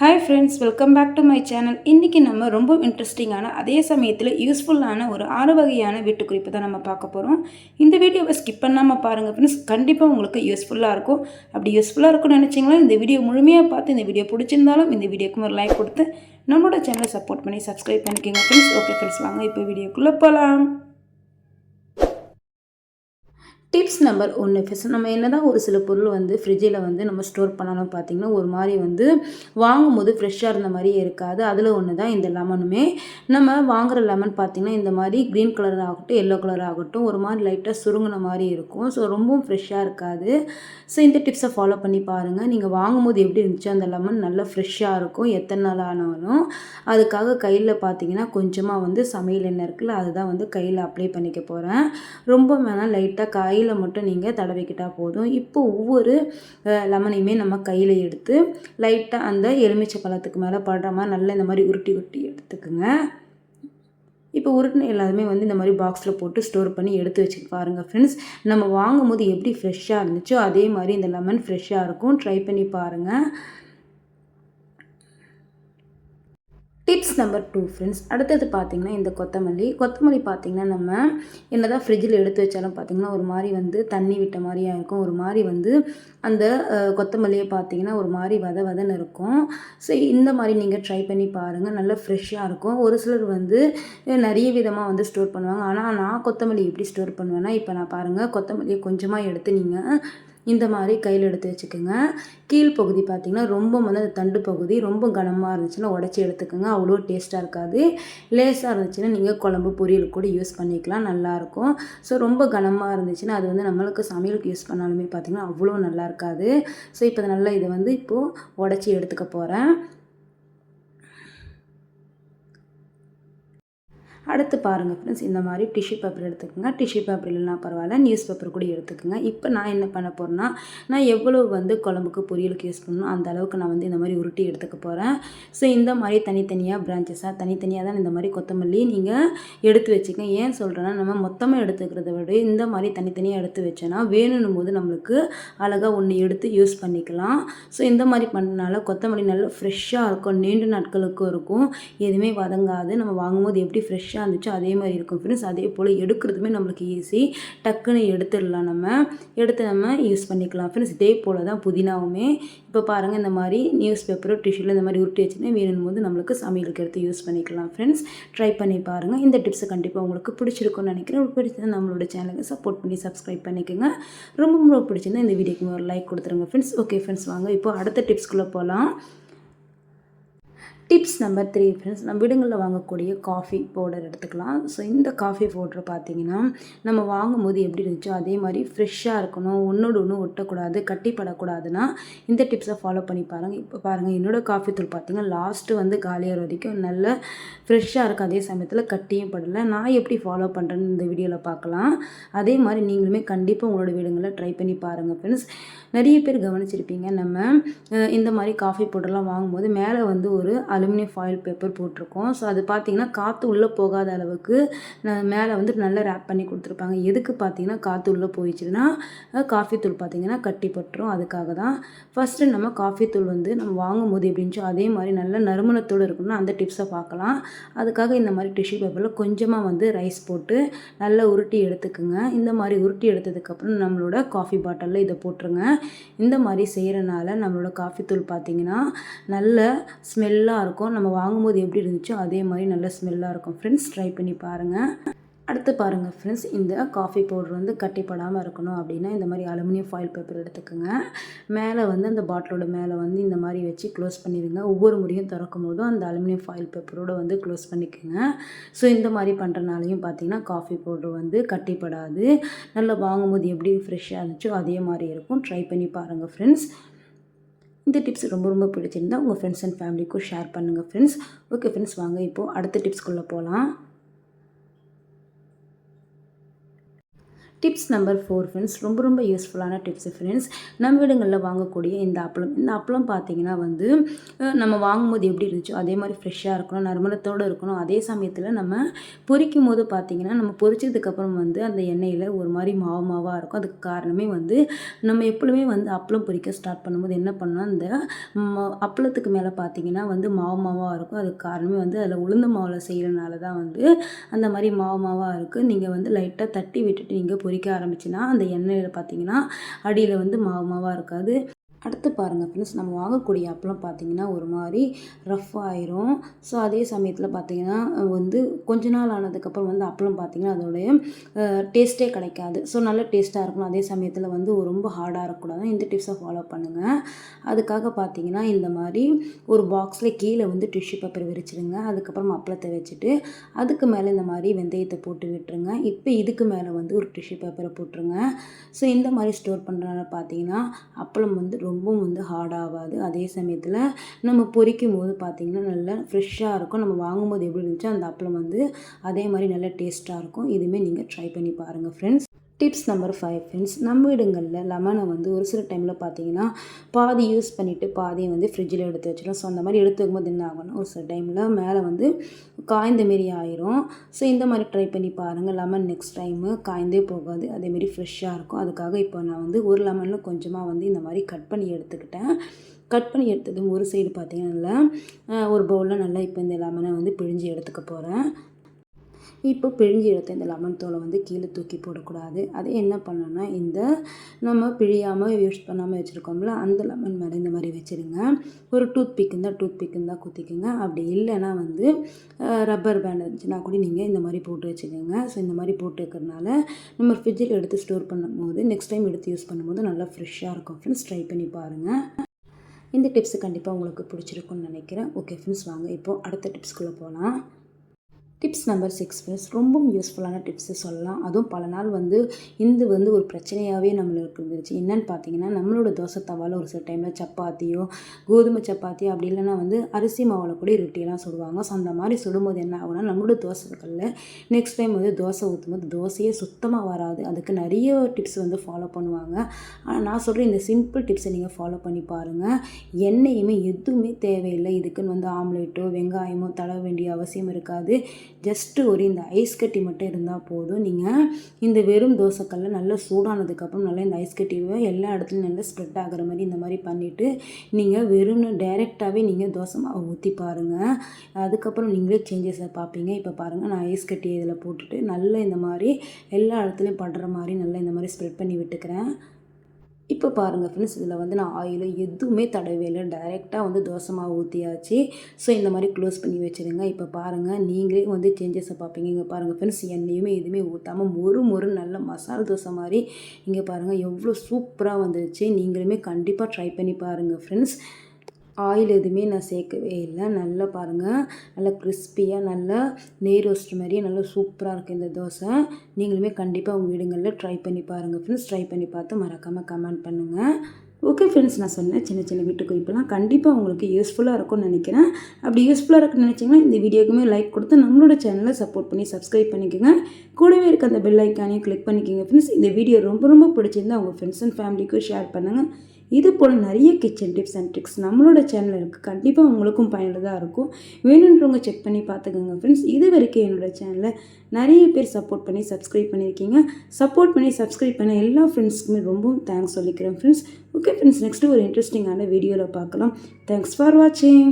Hi friends welcome back to my channel இன்றைக்கி நம்ம ரொம்ப இன்ட்ரெஸ்டிங்கான அதே சமயத்தில் யூஸ்ஃபுல்லான ஒரு ஆறு வகையான வீட்டு குறிப்பு தான் நம்ம பார்க்க போகிறோம் இந்த வீடியோவை ஸ்கிப் பண்ணாமல் பாருங்கள் ஃப்ரெண்ட்ஸ் கண்டிப்பாக உங்களுக்கு யூஸ்ஃபுல்லாக இருக்கும். அப்படி யூஸ்ஃபுல்லாக இருக்கும்னு நினச்சிங்களா? இந்த வீடியோ முழுமையாக பார்த்து இந்த வீடியோ பிடிச்சிருந்தாலும் இந்த வீடியோக்கு ஒரு லைக் கொடுத்து நம்மளோட சேனலை சப்போர்ட் பண்ணி சப்ஸ்கிரைப் பண்ணிக்கோங்க ஃப்ரெண்ட்ஸ் ஓகே ஃப்ரெண்ட்ஸ் வாங்க இப்போ வீடியோக்குள்ளே போகலாம் டிப்ஸ் நம்பர் ஒன்று ஃபஸ்ட் நம்ம என்ன தான் ஒரு சில பொருள் வந்து ஃப்ரிட்ஜில் வந்து நம்ம ஸ்டோர் பண்ணாலும் பார்த்திங்கன்னா ஒரு மாதிரி வந்து வாங்கும் போது ஃப்ரெஷ்ஷாக இருந்த மாதிரியே இருக்காது. அதில் ஒன்று தான் இந்த லெமனுமே நம்ம வாங்குகிற லெமன் பார்த்திங்கன்னா இந்த மாதிரி க்ரீன் கலர் ஆகட்டும் எல்லோ கலர் ஆகட்டும் ஒரு மாதிரி லைட்டாக சுருங்கின மாதிரி இருக்கும். ஸோ ரொம்பவும் ஃப்ரெஷ்ஷாக இருக்காது. ஸோ இந்த டிப்ஸை ஃபாலோ பண்ணி பாருங்கள் நீங்கள் வாங்கும் போது எப்படி இருந்துச்சோ அந்த லெமன் நல்லா ஃப்ரெஷ்ஷாக இருக்கும். எத்தனை நாள் ஆனாலும். அதுக்காக கையில் பார்த்தீங்கன்னா கொஞ்சமாக வந்து சமையல் எண்ணெய் இருக்குல்ல அதுதான் வந்து கையில் அப்ளை பண்ணிக்க போகிறேன் ரொம்ப வேணால் லைட்டாக காய் கையில் மட்டும் நீங்கள் தடவிக்கிட்டால் போதும். இப்போ ஒவ்வொரு லெமனையுமே நம்ம கையில் எடுத்து லைட்டாக அந்த எலுமிச்சை பழத்துக்கு மேலே படுற மாதிரி நல்லா இந்த மாதிரி உருட்டி உருட்டி எடுத்துக்குங்க. இப்போ உருட்டின எல்லாருமே வந்து இந்த மாதிரி பாக்ஸில் போட்டு ஸ்டோர் பண்ணி எடுத்து வச்சு பாருங்கள் ஃப்ரெண்ட்ஸ் நம்ம வாங்கும் போது எப்படி ஃப்ரெஷ்ஷாக இருந்துச்சோ அதே மாதிரி இந்த லெமன் ஃப்ரெஷ்ஷாக இருக்கும். ட்ரை பண்ணி பாருங்கள் டிப்ஸ் நம்பர் டூ ஃப்ரெண்ட்ஸ் அடுத்தது பார்த்திங்கன்னா இந்த கொத்தமல்லி. கொத்தமல்லி பார்த்திங்கன்னா நம்ம என்ன தான் ஃப்ரிட்ஜில் எடுத்து வச்சாலும் பார்த்திங்கன்னா ஒரு மாதிரி வந்து தண்ணி விட்ட மாதிரியாக இருக்கும். ஒரு மாதிரி வந்து அந்த கொத்தமல்லியை பார்த்திங்கன்னா ஒரு மாதிரி வத வதன்னு இருக்கும். ஸோ இந்த மாதிரி நீங்கள் ட்ரை பண்ணி பாருங்கள் நல்லா ஃப்ரெஷ்ஷாக இருக்கும். ஒரு சிலர் வந்து நிறைய விதமாக வந்து ஸ்டோர் பண்ணுவாங்க. ஆனால் நான் கொத்தமல்லி எப்படி ஸ்டோர் பண்ணுவேன்னா இப்போ நான் பாருங்கள் கொத்தமல்லியை கொஞ்சமாக எடுத்து நீங்கள் இந்த மாதிரி கையில் எடுத்து வச்சுக்கோங்க. கீழ்ப்பகுதி பார்த்திங்கன்னா ரொம்ப வந்து அந்த தண்டு பகுதி ரொம்ப கனமாக இருந்துச்சுன்னா உடச்சி எடுத்துக்கோங்க. அவ்வளோ டேஸ்ட்டாக இருக்காது. லேஸாக இருந்துச்சுன்னா நீங்கள் குழம்பு பொரியல் கூட யூஸ் பண்ணிக்கலாம். நல்லாயிருக்கும் ஸோ ரொம்ப கனமாக இருந்துச்சுன்னா அது வந்து நம்மளுக்கு சமையலுக்கு யூஸ் பண்ணாலுமே பார்த்திங்கன்னா அவ்வளோ நல்லா இருக்காது. ஸோ இப்போ நல்லா இதை வந்து இப்போது உடச்சி எடுத்துக்க போகிறேன் அடுத்து பாருங்கள் ஃப்ரெண்ட்ஸ் இந்த மாதிரி டிஷ்யூ பேப்பர் எடுத்துக்கோங்க. டிஷ்யூ பேப்பர் இல்லைனா பரவாயில்ல நியூஸ் பேப்பர் கூட எடுத்துக்கோங்க. இப்போ நான் என்ன பண்ண போகிறேன்னா நான் எவ்வளோ வந்து குழம்புக்கு பொரியலுக்கு யூஸ் பண்ணணும் அந்த அளவுக்கு நான் வந்து இந்த மாதிரி உருட்டி எடுத்துக்க போகிறேன் ஸோ இந்த மாதிரி தனித்தனியாக பிரான்ச்சஸாக தனித்தனியாக தான் இந்த மாதிரி கொத்தமல்லி நீங்கள் எடுத்து வச்சுக்க ஏன் சொல்கிறேன்னா நம்ம மொத்தமாக எடுத்துக்கிறத விட இந்த மாதிரி தனித்தனியாக எடுத்து வச்சோன்னா வேணும்னும் போது நம்மளுக்கு அழகாக ஒன்று எடுத்து யூஸ் பண்ணிக்கலாம். ஸோ இந்த மாதிரி பண்ணனால கொத்தமல்லி நல்லா ஃப்ரெஷ்ஷாக இருக்கும் நீண்ட நாட்களுக்கும் இருக்கும். எதுவுமே வதங்காது. நம்ம வாங்கும்போது எப்படி ஃப்ரெஷ்ஷாக ஃப்ரெஷ்ஷாக இருந்துச்சு அதே மாதிரி இருக்கும் ஃப்ரெண்ட்ஸ் அதே போல் எடுக்கிறதுமே நம்மளுக்கு ஈஸி டக்குன்னு எடுத்துடலாம் நம்ம. எடுத்து நம்ம யூஸ் பண்ணிக்கலாம் ஃப்ரெண்ட்ஸ் இதே போல் தான் புதினாவுமே. இப்போ பாருங்கள் இந்த மாதிரி நியூஸ் பேப்பரோ டிஷ்யூவில் இந்த மாதிரி உருட்டி வச்சுன்னா வேணும் போது நம்மளுக்கு சமையலுக்கு எடுத்து யூஸ் பண்ணிக்கலாம் ஃப்ரெண்ட்ஸ் ட்ரை பண்ணி பாருங்கள் இந்த டிப்ஸை கண்டிப்பாக உங்களுக்கு பிடிச்சிருக்கும்னு நினைக்கிறேன். பிடிச்சது நம்மளோட சேனலுக்கு சப்போர்ட் பண்ணி சப்ஸ்கிரைப் பண்ணிக்கோங்க. ரொம்ப ரொம்ப பிடிச்சிருந்தா இந்த வீடியோக்கு ஒரு லைக் கொடுத்துருங்க ஃப்ரெண்ட்ஸ் ஓகே ஃப்ரெண்ட்ஸ் வாங்க. இப்போ அடுத்த டிப்ஸ்குள்ளே போகலாம் டிப்ஸ் நம்பர் த்ரீ ஃப்ரெண்ட்ஸ் நம்ம வீடுங்களில் வாங்கக்கூடிய காஃபி பவுடர் எடுத்துக்கலாம். ஸோ இந்த காஃபி பவுடர் பார்த்தீங்கன்னா நம்ம வாங்கும் போது எப்படி இருந்துச்சோ அதே மாதிரி ஃப்ரெஷ்ஷாக இருக்கணும். ஒன்றோடு ஒன்று ஒட்டக்கூடாது கட்டிப்படக்கூடாதுன்னா இந்த டிப்ஸை ஃபாலோ பண்ணி பாருங்கள் இப்போ பாருங்கள் என்னோடய காஃபி தூள் பார்த்தீங்கன்னா லாஸ்ட்டு வந்து காலியாகிற வரைக்கும் நல்ல ஃப்ரெஷ்ஷாக இருக்கும் அதே சமயத்தில் கட்டியும் படலை. நான் எப்படி ஃபாலோ பண்ணுறேன்னு இந்த வீடியோவில் பார்க்கலாம் அதே மாதிரி நீங்களுமே கண்டிப்பாக உங்களோட வீடுங்களில் ட்ரை பண்ணி பாருங்கள் ஃப்ரெண்ட்ஸ் நிறைய பேர் கவனிச்சிருப்பீங்க நம்ம இந்த மாதிரி காஃபி பவுடர்லாம் வாங்கும்போது மேலே வந்து ஒரு அலுமினியம் ஃபாயில் பேப்பர் போட்டிருக்கோம். ஸோ அது பார்த்திங்கன்னா காற்று உள்ளே போகாத அளவுக்கு மேலே வந்து நல்லா ரேப் பண்ணி கொடுத்துருப்பாங்க. எதுக்கு பார்த்தீங்கன்னா காற்று உள்ளே போயிடுச்சுன்னா காஃபி தூள் பார்த்திங்கன்னா கட்டி பட்டுரும். அதுக்காக தான் ஃபஸ்ட்டு நம்ம காஃபி தூள் வந்து நம்ம வாங்கும் போது எப்படின்ச்சோ அதே மாதிரி நல்ல நறுமணத்தோடு இருக்கணும்னா அந்த டிப்ஸை பார்க்கலாம் அதுக்காக இந்த மாதிரி டிஷ்யூ பேப்பரில் கொஞ்சமாக வந்து ரைஸ் போட்டு நல்லா உருட்டி எடுத்துக்குங்க. இந்த மாதிரி உருட்டி எடுத்ததுக்கப்புறம் நம்மளோட காஃபி பாட்டிலில் இதை போட்டுருங்க. இந்த மாதிரி செய்கிறனால நம்மளோட காஃபி தூள் பார்த்திங்கன்னா நல்ல ஸ்மெல்லாக இருக்கும் இருக்கும். நம்ம வாங்கும்போது எப்படி இருந்துச்சோ அதே மாதிரி நல்ல ஸ்மெல்லாக இருக்கும். ஃப்ரெண்ட்ஸ் ட்ரை பண்ணி பாருங்கள் அடுத்து பாருங்கள் ஃப்ரெண்ட்ஸ் இந்த காஃபி பவுடர் வந்து கட்டிப்படாமல் இருக்கணும் அப்படின்னா இந்த மாதிரி அலுமினியம் ஃபாயில் பேப்பர் எடுத்துக்கோங்க. மேலே வந்து அந்த பாட்டிலோட மேலே வந்து இந்த மாதிரி வச்சு க்ளோஸ் பண்ணிடுங்க. ஒவ்வொரு முறையும் திறக்கும் போதும் அந்த அலுமினியம் ஃபாயில் பேப்பரோடு வந்து க்ளோஸ் பண்ணிக்கோங்க. ஸோ இந்த மாதிரி பண்ணுறனாலையும் பார்த்தீங்கன்னா காஃபி பவுடர் வந்து கட்டிப்படாது. நல்லா வாங்கும்போது எப்படி ஃப்ரெஷ்ஷாக இருந்துச்சோ அதே மாதிரி இருக்கும். ட்ரை பண்ணி பாருங்கள் ஃப்ரெண்ட்ஸ் இந்த டிப்ஸ் ரொம்ப ரொம்ப பிடிச்சிருந்தா உங்கள் ஃப்ரெண்ட்ஸ் அண்ட் ஃபேமிலிக்கும் ஷேர் பண்ணுங்கள் ஃப்ரெண்ட்ஸ் ஓகே ஃப்ரெண்ட்ஸ் வாங்க இப்போது அடுத்த டிப்ஸ்குள்ளே போகலாம் டிப்ஸ் நம்பர் ஃபோர் ஃப்ரெண்ட்ஸ் ரொம்ப ரொம்ப யூஸ்ஃபுல்லான டிப்ஸ் ஃப்ரெண்ட்ஸ் நம்ம வீடுங்களில் வாங்கக்கூடிய இந்த அப்பளம். இந்த அப்பளம் பார்த்தீங்கன்னா வந்து நம்ம வாங்கும்போது எப்படி இருந்துச்சோ அதே மாதிரி ஃப்ரெஷ்ஷாக இருக்கணும் நறுமணத்தோடு இருக்கணும். அதே சமயத்தில் நம்ம பொரிக்கும் போது பார்த்திங்கன்னா நம்ம பொரிச்சதுக்கப்புறம் வந்து அந்த எண்ணெயில் ஒரு மாதிரி மாவு மாவாக இருக்கும். அதுக்கு காரணமே வந்து நம்ம எப்பொழுதுமே வந்து அப்பளம் பொரிக்க ஸ்டார்ட் பண்ணும்போது என்ன பண்ணோம் அந்த அப்பளத்துக்கு மேலே பார்த்தீங்கன்னா வந்து மாவு மாவாக இருக்கும். அதுக்கு காரணமே வந்து அதில் உளுந்த மாவில் செய்கிறனால தான் வந்து அந்த மாதிரி மாவு மாவாக இருக்குது நீங்கள் வந்து லைட்டாக தட்டி விட்டுட்டு நீங்கள் பொரிக்க ஆரம்பிச்சுன்னா அந்த எண்ணெயில் பார்த்தீங்கன்னா அடியில் வந்து மாவு மாவாக இருக்காது. அடுத்து பாருங்கள் ஃப்ரெண்ட்ஸ் நம்ம வாங்கக்கூடிய அப்பளம் பார்த்தீங்கன்னா ஒரு மாதிரி ரஃப் ஆயிரும். ஸோ அதே சமயத்தில் பார்த்தீங்கன்னா வந்து கொஞ்ச நாள் ஆனதுக்கப்புறம் வந்து அப்பளம் பார்த்திங்கன்னா அதோடைய டேஸ்ட்டே கிடைக்காது. ஸோ நல்ல டேஸ்ட்டாக இருக்கணும். அதே சமயத்தில் வந்து ரொம்ப ஹார்டாக இருக்கக்கூடாது இந்த டிப்ஸை ஃபாலோ பண்ணுங்கள் அதுக்காக பார்த்தீங்கன்னா இந்த மாதிரி ஒரு பாக்ஸில் கீழே வந்து டிஷ்யூ பேப்பர் விரிச்சிடுங்க அதுக்கப்புறம் அப்பளத்தை வச்சுட்டு அதுக்கு மேலே இந்த மாதிரி வெந்தயத்தை போட்டு விட்டுருங்க. இப்போ இதுக்கு மேலே வந்து ஒரு டிஷ்யூ பேப்பரை போட்டுருங்க. ஸோ இந்த மாதிரி ஸ்டோர் பண்ணுறதுனால பார்த்தீங்கன்னா அப்பளம் வந்து ரொம்பவும் வந்து ஹார்டாகாது அதே சமயத்தில் நம்ம பொரிக்கும் போது பார்த்திங்கன்னா நல்லா ஃப்ரெஷ்ஷாக இருக்கும். நம்ம வாங்கும்போது எப்படி இருந்துச்சோ அந்த அப்பளம் வந்து அதே மாதிரி நல்ல டேஸ்ட்டாக இருக்கும். இதுவுமே நீங்கள் ட்ரை பண்ணி பாருங்கள் friends tips number five friends நம்ம இடங்களில் லெமனை வந்து ஒரு சில டைமில் பார்த்தீங்கன்னா பாதி யூஸ் பண்ணிவிட்டு பாதியை வந்து ஃப்ரிட்ஜில் எடுத்து வச்சிடும் ஸோ அந்த மாதிரி எடுத்து வைக்கும்போது என்ன ஆகணும் ஒரு சில டைமில் மேலே வந்து காய்ந்த மாரி ஆயிரும். ஸோ இந்த மாதிரி ட்ரை பண்ணி பாருங்கள் லெமன் நெக்ஸ்ட் டைமு காய்ந்தே போகாது. அதேமாரி ஃப்ரெஷ்ஷாக இருக்கும். அதுக்காக இப்போ நான் வந்து ஒரு லெமனில் கொஞ்சமாக வந்து இந்த மாதிரி கட் பண்ணி எடுத்துக்கிட்டேன். கட் பண்ணி எடுத்ததும் ஒரு சைடு பார்த்தீங்கன்னா நல்லா ஒரு பவுலில் நல்லா இப்போ இந்த லெமனை வந்து பிழிஞ்சு எடுத்துக்க போகிறேன் இப்போ பிழிஞ்சு எடுத்த இந்த லெமன் தோலை வந்து கீழே தூக்கி போடக்கூடாது. அதை என்ன பண்ணணும்னா இந்த நம்ம பிழியாமல் யூஸ் பண்ணாமல் வச்சுருக்கோம்ல அந்த லெமன் மேலே இந்த மாதிரி வச்சுருங்க. ஒரு டூத் பிக் இருந்தால் டூத் பிக் இருந்தால் குத்திக்கோங்க. அப்படி இல்லைன்னா வந்து ரப்பர் பேண்ட் இருந்துச்சுன்னா கூட நீங்கள் இந்த மாதிரி போட்டு வச்சுக்கோங்க. ஸோ இந்த மாதிரி போட்டு வைக்கிறதுனால நம்ம ஃப்ரிட்ஜில் எடுத்து ஸ்டோர் பண்ணும்போது நெக்ஸ்ட் டைம் எடுத்து யூஸ் பண்ணும்போது நல்லா ஃப்ரெஷ்ஷாக இருக்கும் ஃப்ரெண்ட்ஸ் ட்ரை பண்ணி பாருங்கள் இந்த டிப்ஸ் கண்டிப்பாக உங்களுக்கு பிடிச்சிருக்கும்னு நினைக்கிறேன். ஓகே ஃப்ரெண்ட்ஸ் வாங்க. இப்போது அடுத்த டிப்ஸ்குள்ளே போகலாம் டிப்ஸ் நம்பர் சிக்ஸ் ஃப்ரெண்ட்ஸ் ரொம்பவும் யூஸ்ஃபுல்லான டிப்ஸு சொல்லலாம். அதுவும் பல நாள் வந்து இந்து வந்து ஒரு பிரச்சனையாகவே நம்மளுக்கு இருந்துச்சு என்னன்னு பார்த்தீங்கன்னா நம்மளோட தோசை தவாவில் ஒரு சில டைமில் சப்பாத்தியோ கோதுமை சப்பாத்தியோ அப்படி இல்லைன்னா வந்து அரிசி மாவில் கூட ரொட்டியெல்லாம் சுடுவாங்க. ஸோ அந்த மாதிரி சுடும்போது என்ன ஆகும்னா நம்மளோட தோசைகளில் நெக்ஸ்ட் டைம் வந்து தோசை ஊற்றும்போது தோசையே சுத்தமாக வராது. அதுக்கு நிறைய டிப்ஸ் வந்து ஃபாலோ பண்ணுவாங்க. ஆனால் நான் சொல்கிற இந்த சிம்பிள் டிப்ஸை நீங்கள் ஃபாலோ பண்ணி பாருங்கள் எண்ணெயுமே எதுவுமே தேவையில்லை. இதுக்குன்னு வந்து ஆம்லேட்டோ வெங்காயமோ தட வேண்டிய அவசியம் இருக்காது. ஜஸ்ட்டு ஒரு இந்த ஐஸ் கட்டி மட்டும் இருந்தால் போதும். நீங்கள் இந்த வெறும் தோசைக்கல்ல நல்லா சூடானதுக்கப்புறம் நல்லா இந்த ஐஸ் கட்டியை எல்லா இடத்துலையும் நல்லா ஸ்ப்ரெட் ஆகிற மாதிரி இந்த மாதிரி பண்ணிவிட்டு நீங்கள் வெறும் டைரெக்டாகவே நீங்கள் தோசை மாவு ஊற்றி பாருங்கள் அதுக்கப்புறம் நீங்களே சேஞ்சஸை பார்ப்பீங்க இப்போ பாருங்கள் நான் ஐஸ் கட்டி இதில் போட்டுட்டு நல்லா இந்த மாதிரி எல்லா இடத்துலையும் படுற மாதிரி நல்லா இந்த மாதிரி ஸ்ப்ரெட் பண்ணி விட்டுக்கிறேன். இப்போ பாருங்கள் ஃப்ரெண்ட்ஸ் இதில் வந்து நான் ஆயில் எதுவுமே தடவே இல்லை. டைரெக்டாக வந்து தோசை மாவு ஊற்றியாச்சு ஸோ இந்த மாதிரி க்ளோஸ் பண்ணி வச்சுருங்க. இப்போ பாருங்கள் நீங்களே வந்து சேஞ்சஸை பார்ப்பீங்க. இங்கே பாருங்கள் ஃப்ரெண்ட்ஸ் எண்ணெயுமே எதுவுமே ஊற்றாமல் மொறு மொறு நல்ல மசாலா தோசை மாதிரி இங்கே பாருங்கள் எவ்வளோ சூப்பராக வந்துருச்சு. நீங்களுமே கண்டிப்பாக ட்ரை பண்ணி பாருங்கள் ஃப்ரெண்ட்ஸ் ஆயில் எதுவுமே நான் சேர்க்கவே இல்லை. நல்லா பாருங்கள் நல்லா கிறிஸ்பியாக நல்லா நெய் ரோஸ்ட் மாதிரியே நல்லா சூப்பராக இருக்குது இந்த தோசை. நீங்களுமே கண்டிப்பாக உங்கள் வீடுங்களில் ட்ரை பண்ணி பாருங்கள் ஃப்ரெண்ட்ஸ் ட்ரை பண்ணி பார்த்து மறக்காமல் கமெண்ட் பண்ணுங்கள் ஓகே ஃப்ரெண்ட்ஸ் நான் சொன்னேன் சின்ன சின்ன வீட்டு கண்டிப்பாக உங்களுக்கு யூஸ்ஃபுல்லாக இருக்கும்னு நினைக்கிறேன். அப்படி யூஸ்ஃபுல்லாக இருக்குன்னு நினச்சிங்கன்னா இந்த வீடியோக்குமே லைக் கொடுத்து நம்மளோட சேனலை சப்போர்ட் பண்ணி சப்ஸ்கிரைப் பண்ணிக்கோங்க. கூடவே இருக்க அந்த பெல் ஐக்கானையும் கிளிக் பண்ணிக்கோங்க ஃப்ரெண்ட்ஸ் இந்த வீடியோ ரொம்ப ரொம்ப பிடிச்சிருந்தா உங்கள் ஃப்ரெண்ட்ஸ் அண்ட் ஃபேமிலிக்கும் ஷேர் பண்ணுங்கள் இது போல் நிறைய கிச்சன் டிப்ஸ் அண்ட் ட்ரிக்ஸ் நம்மளோட சேனலில் இருக்குது கண்டிப்பாக உங்களுக்கும் பயனுள்ளதாக இருக்கும். வேணுன்றவங்க செக் பண்ணி பார்த்துக்கோங்க ஃப்ரெண்ட்ஸ் இது வரைக்கும் என்னோட சேனலை நிறைய பேர் சப்போர்ட் பண்ணி சப்ஸ்கிரைப் பண்ணியிருக்கீங்க. சப்போர்ட் பண்ணி சப்ஸ்கிரைப் பண்ண எல்லா ஃப்ரெண்ட்ஸ்க்குமே ரொம்பவும் தேங்க்ஸ் சொல்லிக்கிறேன் ஃப்ரெண்ட்ஸ் ஓகே ஃப்ரெண்ட்ஸ் நெக்ஸ்ட்டு ஒரு இன்ட்ரெஸ்டிங்கான வீடியோவில் பார்க்கலாம். தேங்க்ஸ் ஃபார் வாட்சிங்